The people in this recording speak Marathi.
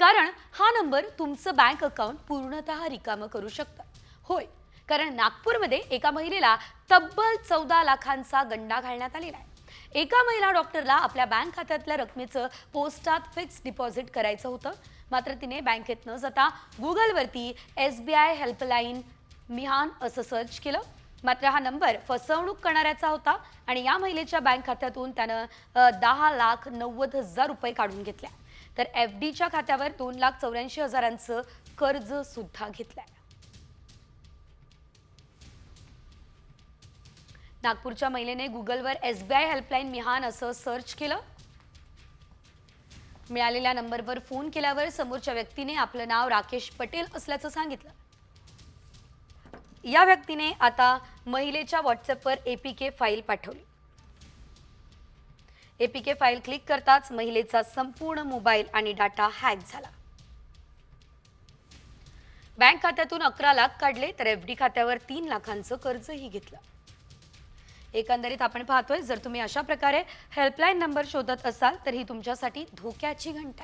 कारण हा नंबर तुमचं बँक अकाउंट पूर्णतः रिकामं करू शकतं. होय कारण नागपूरमध्ये एका महिलेला तब्बल चौदा लाखांचा गंडा घालण्यात आलेला आहे. एका महिला डॉक्टरला आपल्या बँक खात्यातल्या रकमेचं पोस्टात फिक्स डिपॉझिट करायचं होतं. मात्र तिने बँकेत न जाता गुगलवरती S B I helpline Mihan असं सर्च केलं. मात्र हा नंबर फसवणूक करणाऱ्याचा होता आणि या महिलेच्या बँक खात्यातून त्यानं दहा लाख नव्वद हजार रुपये काढून घेतल्या. तर एफ डीच्या खात्यावर दोन लाख चौऱ्याऐंशी हजारांचं कर्ज सुद्धा घेतलंय. नागपूरच्या महिलेने गुगलवर S B I helpline Mihan असं सर्च केलं. मिळालेल्या नंबरवर फोन केल्यावर समोरच्या व्यक्तीने आपलं नाव राकेश पटेल असल्याचं सांगितलं. या व्यक्तीने आता महिलेच्या व्हॉट्सअपवर एपीके फाईल पाठवली. एपीके फाईल क्लिक करताच महिलेचा संपूर्ण मोबाईल आणि डाटा हॅक झाला. बँक खात्यातून अकरा लाख काढले तर एफ डी खात्यावर तीन लाखांचं कर्जही घेतलं. एकंदरीत आपण पाहतोय जर तुम्ही अशा प्रकारे हेल्पलाईन नंबर शोधत असाल तर ही तुमच्यासाठी धोक्याची घंटा